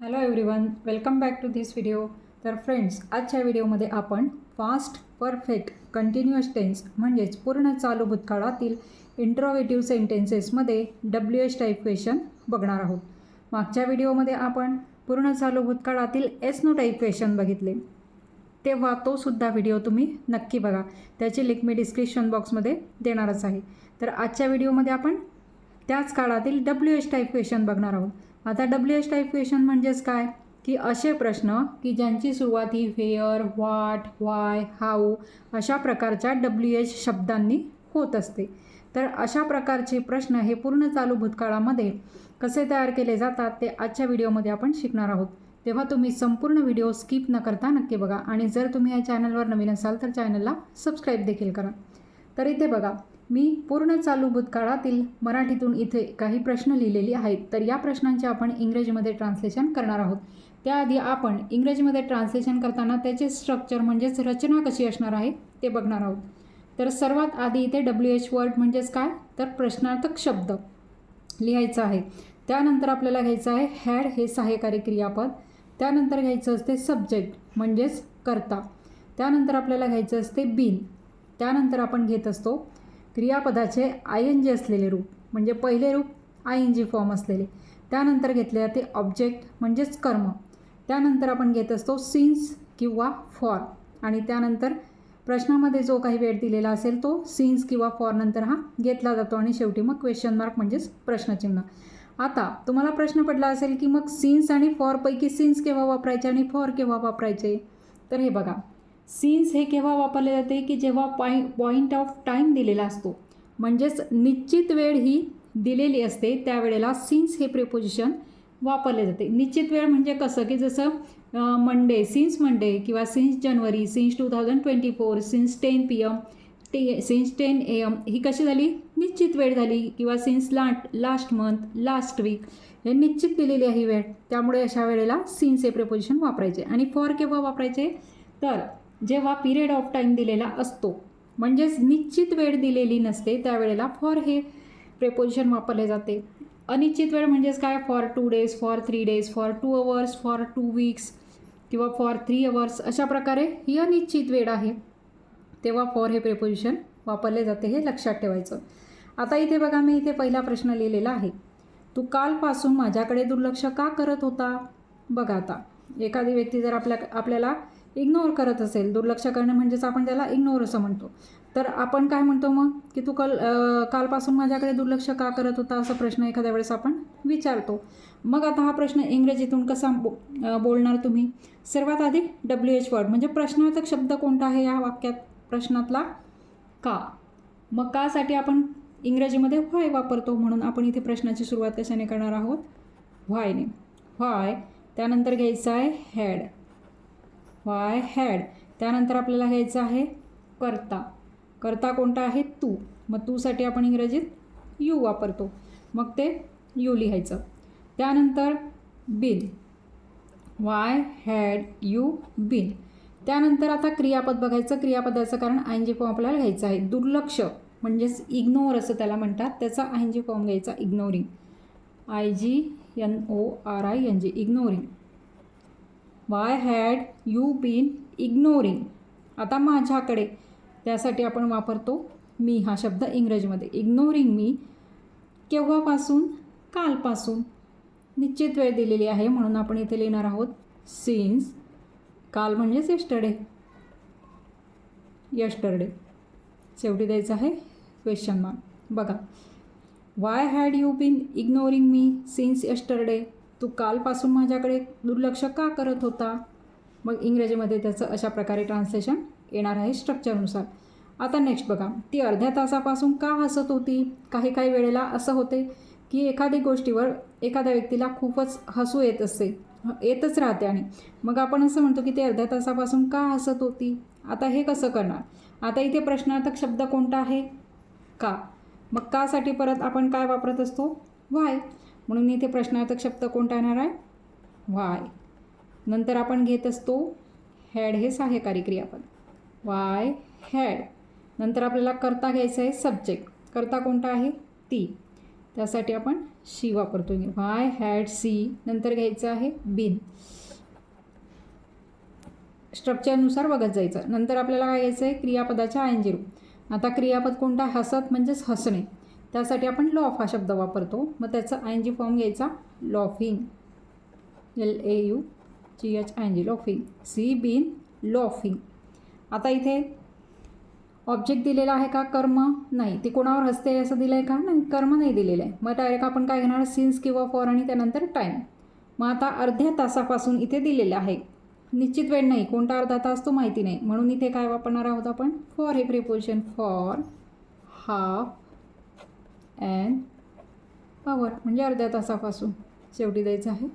Hello everyone welcome back to this video तर friends आजच्या व्हिडिओमध्ये आपण फास्ट परफेक्ट कंटिन्युअस टेन्स म्हणजेच पूर्ण चालू भूतकाळातील इंट्रोवेटिव्ह सेंटेन्सेसमध्ये डब्ल्यू एच टाईप क्वेश्चन बघणार आहोत. मागच्या व्हिडिओमध्ये आपण पूर्ण चालू भूतकाळातील एस नो टाईप क्वेश्चन बघितले. तेव्हा तो सुद्धा व्हिडिओ तुम्ही नक्की बघा. त्याची लिंक मी डिस्क्रिप्शन बॉक्समध्ये देणारच आहे. तर आजच्या व्हिडिओमध्ये आपण त्याच काळातील डब्ल्यू एच टाईप क्वेश्चन बघणार आहोत. आता डब्ल्यू एच टाईप क्वेश्चन म्हणजेच काय? की असे प्रश्न की ज्यांची सुरुवात ही व्हेअर व्हॉट व्हाय हाऊ अशा प्रकारच्या डब्ल्यू एच शब्दांनी होत असते. तर अशा प्रकारचे प्रश्न हे पूर्ण चालू भूतकाळामध्ये कसे तयार केले जातात ते आजच्या व्हिडिओमध्ये आपण शिकणार आहोत. तेव्हा तुम्ही संपूर्ण व्हिडिओ स्किप न करता नक्की बघा आणि जर तुम्ही या चॅनलवर नवीन असाल तर चॅनलला सबस्क्राईब देखील करा. तर इथे बघा मी पूर्ण चालू भूतकाळातील मराठीतून इथे काही प्रश्न लिहिलेले आहेत. तर या प्रश्नांचे आपण इंग्रजीमध्ये ट्रान्सलेशन करणार आहोत. त्याआधी आपण इंग्रजीमध्ये ट्रान्सलेशन करताना त्याचे स्ट्रक्चर म्हणजेच रचना कशी असणार आहे ते बघणार आहोत. तर सर्वात आधी इथे डब्ल्यू एच वर्ड म्हणजेच काय? तर प्रश्नार्थक शब्द लिहायचा आहे. त्यानंतर आपल्याला घ्यायचं आहे हॅड हे सहाय्यकारी क्रियापद. त्यानंतर घ्यायचं असते सब्जेक्ट म्हणजेच करता. त्यानंतर आपल्याला घ्यायचं असते बिन त्यानंतर आपण घेत असतो क्रियापदाचे आय एन जी असलेले रूप म्हणजे पहिले रूप आय एन जी फॉर्म असलेले. त्यानंतर घेतले जाते ऑब्जेक्ट म्हणजेच कर्म. त्यानंतर आपण घेत असतो सिन्स किंवा फॉर. आणि त्यानंतर प्रश्नामध्ये जो काही वेळ दिलेला असेल तो सिन्स किंवा फॉर नंतर हा घेतला जातो आणि शेवटी मग क्वेश्चन मार्क म्हणजेच प्रश्नचिन्ह. आता तुम्हाला प्रश्न पडला असेल की मग सिन्स आणि फॉरपैकी सिन्स केव्हा वापरायचे आणि फॉर केव्हा वापरायचे? तर हे बघा. सीन्स हे केव्हा वापरले जाते? की जेव्हा पॉई पॉईंट ऑफ टाईम दिलेला असतो. म्हणजेच निश्चित वेळ ही दिलेली असते. त्यावेळेला सीन्स हे प्रिपोजिशन वापरले जाते. निश्चित वेळ म्हणजे कसं? की जसं मंडे सिन्स मंडे किंवा since January since two thousand twenty four since ten P M टे सिन्स टेन ए एम ही कशी झाली? निश्चित वेळ झाली. किंवा सिन्स लाट लास्ट मंथ लास्ट वीक हे निश्चित दिलेली आहे वेळ. त्यामुळे अशा वेळेला सिन्स हे प्रिपोजिशन वापरायचे. आणि फॉर केव्हा वापरायचे? तर जेव्हा पिरियड ऑफ टाईम दिलेला असतो. म्हणजेच निश्चित वेळ दिलेली नसते त्यावेळेला फॉर हे प्रेपोजिशन वापरले जाते. अनिश्चित वेळ म्हणजेच काय? For two days for three days for two hours for two weeks किंवा फॉर थ्री अवर्स अशा प्रकारे ही अनिश्चित वेळ आहे. तेव्हा फॉर हे प्रेपोजिशन वापरले जाते हे लक्षात ठेवायचं. आता इथे बघा मी इथे पहिला प्रश्न लिहिलेला आहे. तू कालपासून माझ्याकडे दुर्लक्ष का करत होता? बघा आता. एखादी व्यक्ती जर आपल्या आपल्याला इग्नोर करत असेल दुर्लक्ष करणं म्हणजेच आपण त्याला इग्नोर असं म्हणतो. तर आपण काय म्हणतो मग? की तू कल कालपासून माझ्याकडे दुर्लक्ष का करत होता? असा प्रश्न एखाद्या वेळेस आपण विचारतो. मग आता हा प्रश्न इंग्रजीतून कसा बो बोलणार तुम्ही? सर्वात आधी डब्ल्यू एच वर्ड म्हणजे प्रश्नार्थक शब्द कोणता आहे या वाक्यात? प्रश्नातला का? मग कासाठी आपण इंग्रजीमध्ये व्हाय वापरतो म्हणून आपण इथे प्रश्नाची सुरुवात कशाने करणार आहोत? व्हायने. व्हाय त्यानंतर घ्यायचं आहे हॅड. Y had. त्यानंतर आपल्याला घ्यायचं आहे करता. करता कोणता आहे? तू. मग तूसाठी आपण इंग्रजीत यू वापरतो. मग ते यू लिहायचं. त्यानंतर been. Why had you been. त्यानंतर आता क्रियापद बघायचं. क्रियापदाचं कारण आय एन जी फॉर्म आपल्याला घ्यायचं आहे. दुर्लक्ष म्हणजेच इग्नोर असं त्याला म्हणतात. त्याचा आय एन जी फॉर्म घ्यायचा ignoring I G N O R I N G ignoring why had you been ignoring आता माझ्याकडे. त्यासाठी आपण वापरतो मी हा शब्द इंग्रजीमध्ये. इग्नोरिंग मी केव्हापासून? कालपासून. निश्चित वेळ दिलेली आहे म्हणून आपण इथे लिहिणार आहोत सिन्स काल म्हणजेच यस्टरडे यस्टरडे शेवटी द्यायचं आहे क्वेश्चन मार्क बघा. Why had you been ignoring me since yesterday तू कालपासून माझ्याकडे दुर्लक्ष का करत होता? मग इंग्रजीमध्ये त्याचं अशा प्रकारे ट्रान्सलेशन येणार आहे स्ट्रक्चरनुसार आता नेक्स्ट बघा ती अर्ध्या तासापासून का हसत होती? काही काही वेळेला असं होते की एखादी गोष्टीवर एखाद्या व्यक्तीला खूपच हसू येत असते येतच राहते आणि मग आपण असं म्हणतो की ते अर्ध्या तासापासून का हसत होती? आता हे कसं करणार? आता इथे प्रश्नार्थक शब्द कोणता आहे? का? मग कासाठी परत आपण काय वापरत असतो? वाय म्हणून इथे प्रश्नार्थक शब्द कोणता येणार आहे? वाय. नंतर आपण घेत असतो हॅड हे सहाय्यकारी क्रियापद. Why had. नंतर आपल्याला करता घ्यायचं आहे सब्जेक्ट. करता कोणता आहे? ती. त्यासाठी आपण शी वापरतो. Why had she. नंतर घ्यायचं आहे बिन. स्ट्रक्चरनुसार बघत जायचं. नंतर आपल्याला काय घ्यायचं आहे? क्रियापदाच्या आय रूप. आता क्रियापद कोणता? हसत म्हणजेच हसणे. त्यासाठी आपण लॉफ हा शब्द वापरतो. मग त्याचा आय एन जी फॉर्म घ्यायचा. Laughing. L A U G H I N G. Laughing. She been laughing. आता इथे ऑब्जेक्ट दिलेला आहे का? कर्म नाही. ते कोणावर हसते असं दिलं आहे का? नाही कर्म नाही दिलेलं आहे. मग डायरेक्ट आपण काय घेणार? सिन्स किंवा फॉर आणि त्यानंतर टाईम मग आता अर्ध्या तासापासून इथे दिलेलं आहे. निश्चित वेळ नाही. कोणता अर्धा तास तो माहिती नाही. म्हणून इथे काय वापरणार आहोत आपण? फॉर हे preposition for half and hour म्हणजे अर्ध्या तासापासून शेवटी द्यायचं आहे.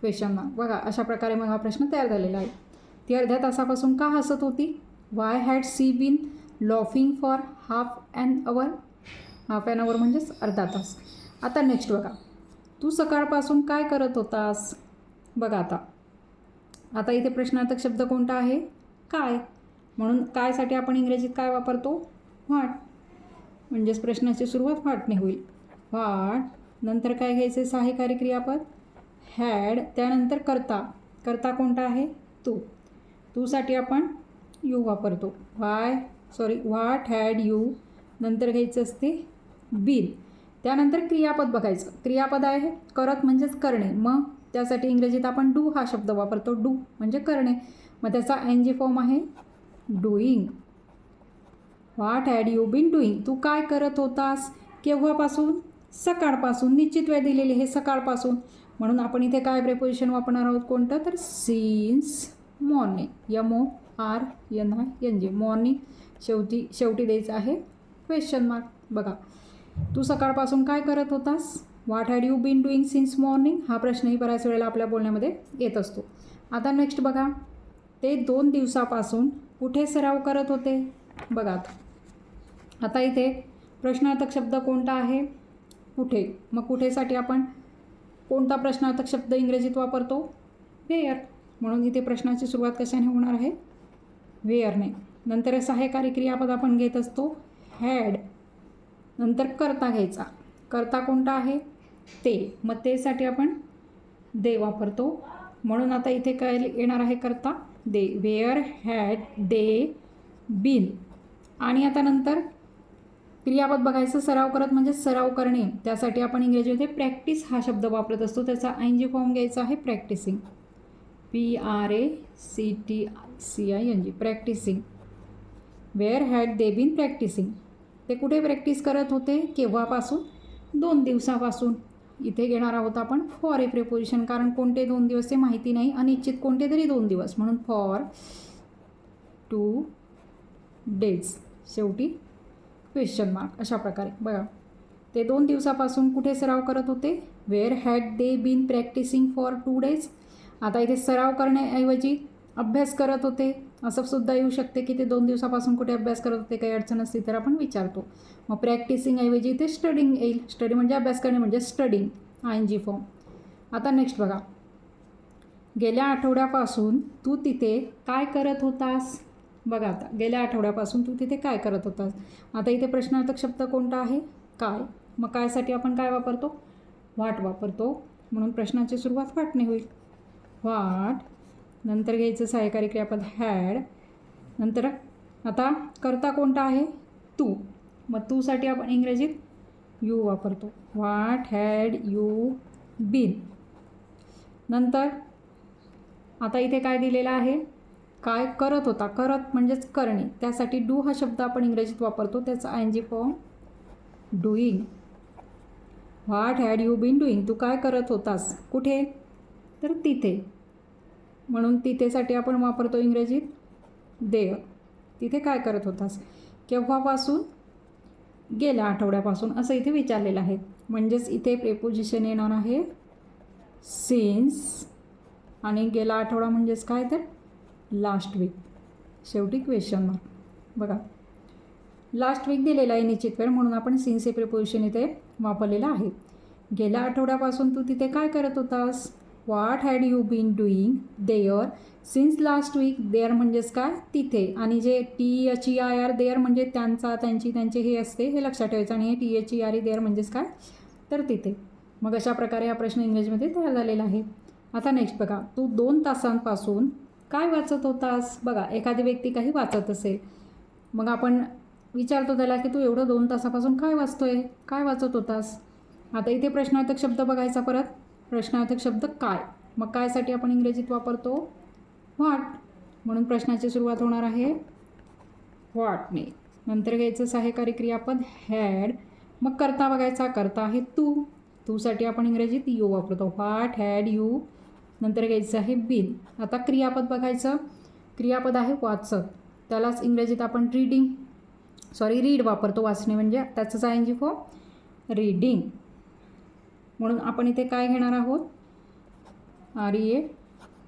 क्वेश्चनना बघा अशा प्रकारे मग हा प्रश्न तयार झालेला आहे. ती अर्ध्या तासापासून का हसत होती? Why had she been laughing for half and hour half and hour म्हणजेच अर्धा तास. आता नेक्स्ट बघा. तू सकाळपासून काय करत होतास? बघा आता. आता इथे प्रश्नार्थक शब्द कोणता आहे? काय? म्हणून कायसाठी आपण इंग्रजीत काय वापरतो? व्हाट म्हणजेच प्रश्नाची सुरुवात व्हाटने होईल. व्हाट नंतर काय घ्यायचे सहाय्यकारी क्रियापद हॅड त्यानंतर करता. करता कोणता आहे? तू. तूसाठी आपण यू वापरतो. Why sorry what had you नंतर घ्यायचं असते बिल त्यानंतर क्रियापद बघायचं. क्रियापद आहे करत म्हणजेच करणे. मग त्यासाठी इंग्रजीत आपण डू हा शब्द वापरतो. डू म्हणजे करणे. मग त्याचा एन जी फॉर्म आहे doing what had you been doing तू काय करत होतास? केव्हापासून? सकाळपासून. निश्चित वेळ दिलेली हे सकाळपासून. म्हणून आपण इथे काय प्रेपोजिशन वापरणार आहोत? कोणतं? तर since morning M O R N I N G morning शेवटी शेवटी द्यायचं आहे क्वेश्चन मार्क बघा. तू सकाळपासून काय करत होतास? What had you been doing since morning हा प्रश्नही बऱ्याच वेळेला आपल्या बोलण्यामध्ये येत असतो. आता नेक्स्ट बघा. ते दोन दिवसापासून कुठे सराव करत होते? बघा आता इथे प्रश्नार्थक शब्द कोणता आहे? कुठे? मग कुठेसाठी आपण कोणता प्रश्नार्थक शब्द इंग्रजीत वापरतो? वेअर. म्हणून इथे प्रश्नाची सुरुवात कशाने होणार आहे? वेअरने. नंतर सहाय्यकारी क्रियापद आपण घेत असतो. हॅड. नंतर करता घ्यायचा. करता कोणता आहे? ते. मग तेसाठी आपण दे वापरतो. म्हणून आता इथे काय येणार आहे करता? They. Where had they been. आणि आता नंतर क्रियापद बघायचं सराव करत म्हणजे सराव करणे. त्यासाठी आपण इंग्रजीमध्ये प्रॅक्टिस हा शब्द वापरत असतो. त्याचा आय जी फॉर्म घ्यायचा आहे practising P R A C T C I N G practising where had they been practising ते कुठे प्रॅक्टिस करत होते? केव्हापासून? दोन दिवसापासून. इथे घेणार आहोत आपण फॉर ए प्रेपोजिशन कारण कोणते दोन दिवस ते माहिती नाही. अनिश्चित कोणते तरी दोन दिवस. म्हणून फॉर टू डेज शेवटी क्वेश्चन मार्क अशा प्रकारे. बघा. ते दोन दिवसापासून कुठे सराव करत होते? Where had they been practising for two days आता इथे सराव करण्याऐवजी अभ्यास करत होते. असं सुद्धा येऊ शकते की ते दोन दिवसापासून कुठे अभ्यास करत होते काही अडचण असली तर आपण विचारतो. मग प्रॅक्टिसिंग ऐवजी इथे स्टडिंग येईल. स्टडी म्हणजे अभ्यास करणे म्हणजे studying I N G form आता नेक्स्ट बघा. गेल्या आठवड्यापासून तू तिथे काय करत होतास? बघा आता गेल्या आठवड्यापासून तू तिथे काय करत होतास? आता इथे प्रश्नार्थक शब्द कोणता आहे? काय? मग कायसाठी आपण काय वापरतो? वाट वापरतो. म्हणून प्रश्नाची सुरुवात वाटणे होईल. वाट नंतर घ्यायचं सहाय्यकारी क्रियापद हॅड नंतर आता करता कोणता आहे? तू. मग तूसाठी आपण इंग्रजीत यू वापरतो. वाट हॅड यू बीन नंतर आता इथे काय दिलेलं आहे? काय करत होता? करत म्हणजेच करणे. त्यासाठी डू हा शब्द आपण इंग्रजीत वापरतो. त्याचा I N G form doing. What had you been doing? तू काय करत होतास? कुठे? तर तिथे. म्हणून तिथेसाठी आपण वापरतो इंग्रजीत देअर तिथे काय करत होतास? केव्हापासून? गेल्या आठवड्यापासून. असं इथे विचारलेलं आहे. म्हणजेच इथे प्रेपोजिशन येणार आहे. सिन्स आणि गेला आठवडा म्हणजेच काय तर? लास्ट वीक शेवटी क्वेश्चन मार्क बघा. लास्ट वीक दिलेला आहे निश्चित वेळ म्हणून आपण सिन्स हे प्रिपोजिशन इथे वापरलेलं आहे. गेल्या आठवड्यापासून तू तिथे काय करत होतास? What had you been doing there since last week there म्हणजेच काय? तिथे. आणि जे T H E I R their म्हणजे त्यांचा त्यांची त्यांचे हे असते हे लक्षात ठेवायचं. आणि हे T H E R E there म्हणजेच काय? तर तिथे. मग अशा प्रकारे हा प्रश्न इंग्लिशमध्ये तयार झालेला आहे. आता नेक्स्ट बघा. तू दोन तासांपासून काय वाचत होतास? बघा एखादी व्यक्ती काही वाचत असेल मग आपण विचारतो त्याला की तू एवढं दोन तासापासून काय वाचतोय? काय वाचत होतास? आता इथे प्रश्नार्थक शब्द बघायचा परत. प्रश्नार्थक शब्द काय? मग कायसाठी आपण इंग्रजीत वापरतो? व्हॉट म्हणून प्रश्नाची सुरुवात होणार आहे. व्हॉटने नंतर घ्यायचं सहाय्यकारी क्रियापद हॅड मग करता बघायचा करता आहे तू. तूसाठी आपण इंग्रजीत यू वापरतो. व्हॉट हॅड यू नंतर घ्यायचं आहे बिन. आता क्रियापद बघायचं. क्रियापद आहे वाचत त्यालाच इंग्रजीत आपण रीडिंग सॉरी रीड वापरतो. वाचणे म्हणजे त्याचंच आहे जी फॉर रीडिंग म्हणून आपण इथे काय घेणार आहोत? R E A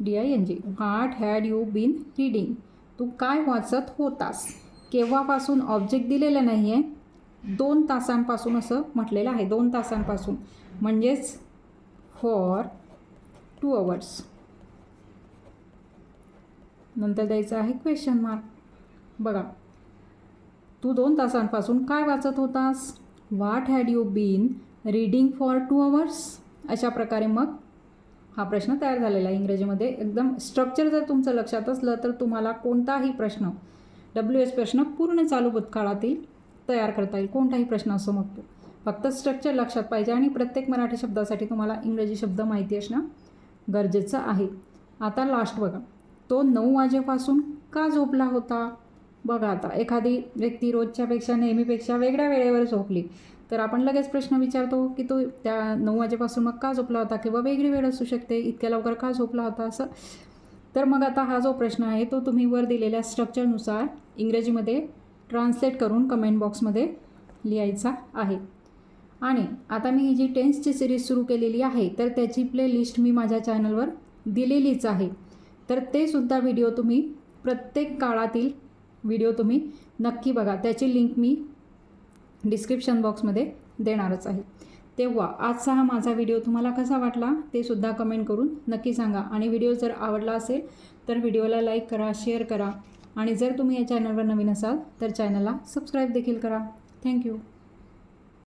D I N G what had you been reading तू काय वाचत होतास? केव्हापासून ऑब्जेक्ट दिलेलं नाही आहे दोन तासांपासून असं म्हटलेलं आहे. दोन तासांपासून. म्हणजेच फॉर टू अवर्स नंतर द्यायचं आहे क्वेश्चन मार्क बघा तू दोन तासांपासून काय वाचत होतास? What had you been reading for two hours अशा प्रकारे मग हा प्रश्न तयार झालेला आहे इंग्रजीमध्ये. एकदम स्ट्रक्चर जर तुमचं लक्षात असलं तर तुम्हाला कोणताही प्रश्न डब्ल्यू एस प्रश्न पूर्ण चालू भूतकाळातील तयार करता येईल. कोणताही प्रश्न असो मग तो. फक्त स्ट्रक्चर लक्षात पाहिजे आणि प्रत्येक मराठी शब्दासाठी तुम्हाला इंग्रजी शब्द माहिती असणं गरजेचं आहे. आता लास्ट बघा. तो नऊ वाजेपासून का झोपला होता? बघा आता एखादी व्यक्ती रोजच्यापेक्षा नेहमीपेक्षा वेगळ्या वेळेवर झोपली. तर आपण लगेच प्रश्न विचारतो की तो त्या नऊ वाजेपासून मग का झोपला होता किंवा वेगळी वेळ असू शकते इतक्या लवकर का झोपला होता असं? तर मग आता हा जो प्रश्न आहे तो तुम्ही वर दिलेल्या स्ट्रक्चरनुसार इंग्रजीमध्ये ट्रान्सलेट करून कमेंट बॉक्समध्ये लिहायचा आहे. आणि आता मी ही जी टेन्सची सिरीज सुरू केलेली आहे तर त्याची प्लेलिस्ट मी माझ्या चॅनलवर दिलेलीच आहे. तर ते सुद्धा व्हिडिओ तुम्ही प्रत्येक काळातील व्हिडिओ तुम्ही नक्की बघा. त्याची लिंक मी डिस्क्रिप्शन बॉक्समध्ये देणारच आहे. तेव्हा आजचा हा माझा व्हिडिओ तुम्हाला कसा वाटला ते सुद्धा कमेंट करून नक्की सांगा. आणि व्हिडिओ जर आवडला असेल तर व्हिडिओला लाईक करा शेअर करा. आणि जर तुम्ही या चॅनलवर नवीन असाल तर चॅनलला सबस्क्राईब देखील करा. थँक्यू